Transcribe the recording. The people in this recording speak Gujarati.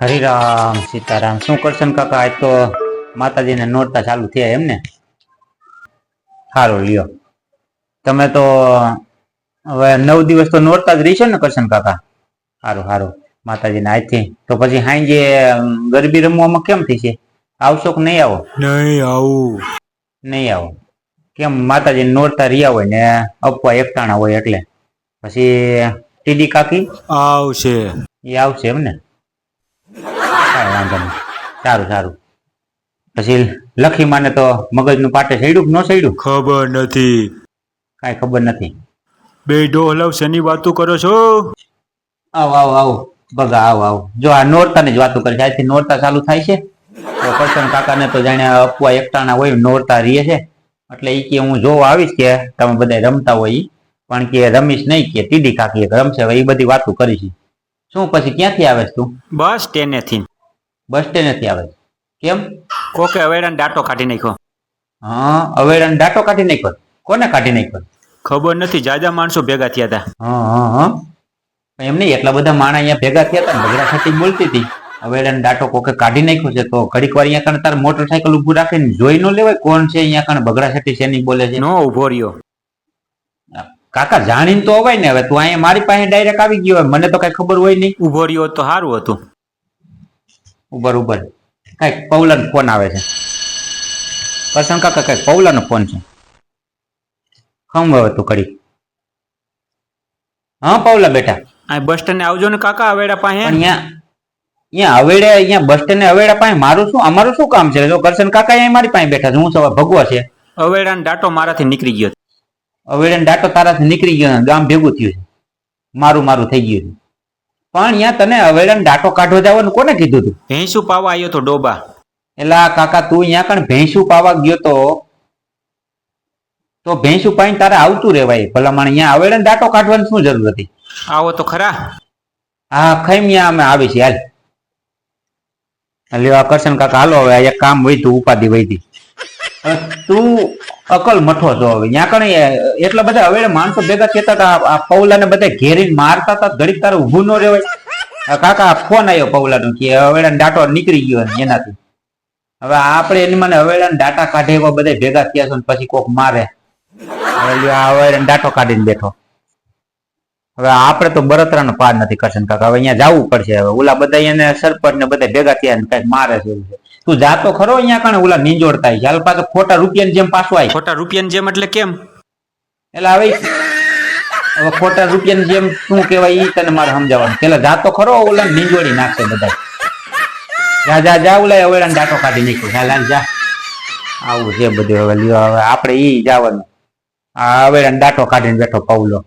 હરિરામ સીતારામ. શું કરશે કાકા? આજ તો માતાજીને નોરતા ચાલુ થયા એમ ને સારું લ્યો. તમે તો હવે નવ દિવસ તો નોરતા જ રહીશો ને કરશન કાકા? સારું સારું માતાજીને આજથી. તો પછી હાંજે ગરબી રમવામાં કેમ થશે આવશો કે નહીં આવો? નહીં આવું. નહીં આવો. કેમ? માતાજી નોરતા રહ્યા હોય ને અપવા એકટાણા હોય એટલે. પછી ટીડી કાકી? આવશે. એ આવશે એમ ને કાંઈ વાંધો નહીં. સારું સારું. પછી લખી માને તો મગજનું પાટે સડ્યું કે ન સડ્યું ખબર નથી. કાંઈ ખબર નથી. બે ડોહલવ શેની વાતો કરો છો? આવો આવો આવો. બગા આવો આવો. જો આ નોરતાની જ વાતો કરે છે. આજથી નોરતા ચાલુ થાય છે. તો કરશન કાકાને તો જાણે અપવા એકટાણા હોય નોરતા રીએ છે. એટલે ઈ કે હું જોવા આવીશ કે તમે બધા રમતા હોય ઈ. પણ કે રમીશ નહીં કે ટીડી કાકી રમશે એ બધી વાતો કરી છે. શું પછી ક્યાંથી આવે તું? બસ ટેનેથી બસ સ્ટેન્ડેથી આવે. છે કેમ? કોકે અવેડાને ડાટો કાઢી નાખ્યો. હા અવેડાને ડાટો કાઢી નાખ્યો. કોને કાઢી નાખ્યો? ખબર નથી જાજા માણસો ભેગા થયા હતા. હા હા હા. એમ નહીં એટલા બધા માણસ અહીંયા ભેગા થયા હતા ને બગડા ખાતી બોલતી હતી. અવેડાને ડાટો કોકે કાઢી નાખ્યો છે તો ઘડીક વાર અહીંયા કણ તાર મોટરસાયકલ ઊભું રાખીને જોઈ ન લેવાય કોણ છે અહીંયા કણ બગડા છે શેની બોલે છે? નો ઊભો રહ્યો. કાકા જાણીને તો અવાય ને હવે તું અહીંયા મારી પાસે ડાયરેક્ટ આવી ગયો હોય મને તો કઈ ખબર હોય નહીં. ઊભો રહ્યો તો સારું હતું. ઉબર ઉબર કંઈક પૌલાનો ફોન આવે છે. કરશન કાકા કંઈક પૌલાનો ફોન છે. ખમ હવે તું કડી હા પૌલા બેટા? આ બસ સ્ટેન્ડ આવજો ને કાકા અવેડા પાસે. અહીંયા અહીંયા હવેડે અહીંયા બસ સ્ટેન્ડ અવેડા પાસે? મારું શું અમારું શું કામ છે? જો કરશન કાકા અહીંયા મારી પાસે બેઠા છે હું સવાર ભગવા છે. અવેડાને ડાટો મારાથી નીકળી ગયો હવેડે ડાટો તારાથી નીકળી ગયો ગામ ભેગું થયું છે. મારું મારું થઈ ગયું છે. પણ અહીંયા તને અવેડન ડાટો કાઢવા જવાનું કોને કીધું તું? ભેંસું પાવા આવ્યો તો ડોબા. એલા કાકા તું અહીંયા કણ ભેંસું પાવા ગયો તો? તો ભેંસું પાઈને તારે આવતું રહેવાય. ભલામણ અહીંયા અવેડન ડાટો કાઢવાની શું જરૂર હતી? આવો તો ખરા. હા ખૈમિયા અમે આવી છીએ હાલ. આ કરશન કાકા. હાલો હવે એક કામ વૈધું ઉપાધિ વૈધી તું અકલ મઠો જો હવે. ત્યાં કણે એટલા બધા હવે માણસો ભેગા થતા હતા, આ- પૌલાને બધા ઘેરીને મારતા હતા ઘડીક તારે ઊભું ન રહેવાય. કાકા ફોન આવ્યો પૌલાનો કે હવેડા ડાટો નીકળી ગયો એનાથી. હવે આપણે એની મને હવેડા ડાટા કાઢે એવા બધા ભેગા થયા છે પછી કોક મારે. હવેડા ડાટો કાઢીને બેઠો. હવે આપણે તો બળતરાનો પાર નથી કરશન કાકા. હવે અહીંયા જવું પડશે. હવે ઓલા બધા એને સરપંચ ને બધા ભેગા થયા ને કંઈક મારે છે. તું જાતો ખરો અહીંયા કણે ઓલા નીંજોડતા હાલ પાછો ખોટા રૂપિયાની જેમ પાછો આવી ખોટા રૂપિયાની જેમ એટલે કેમ? એટલે હવે હવે ખોટા રૂપિયાની જેમ શું કહેવાય એ તને મારે સમજાવવાનું. પેલા જાતો ખરો ઓલા નીંજોડી નાખશે બધા જા જા જા ઓલા હવે ડાટો કાઢી નીકળે હાલ હાલ જા. આવું છે બધું હવે. લ્યો હવે આપણે ઈ જવાનું. આ હવે ડાટો કાઢીને બેઠો પૌલો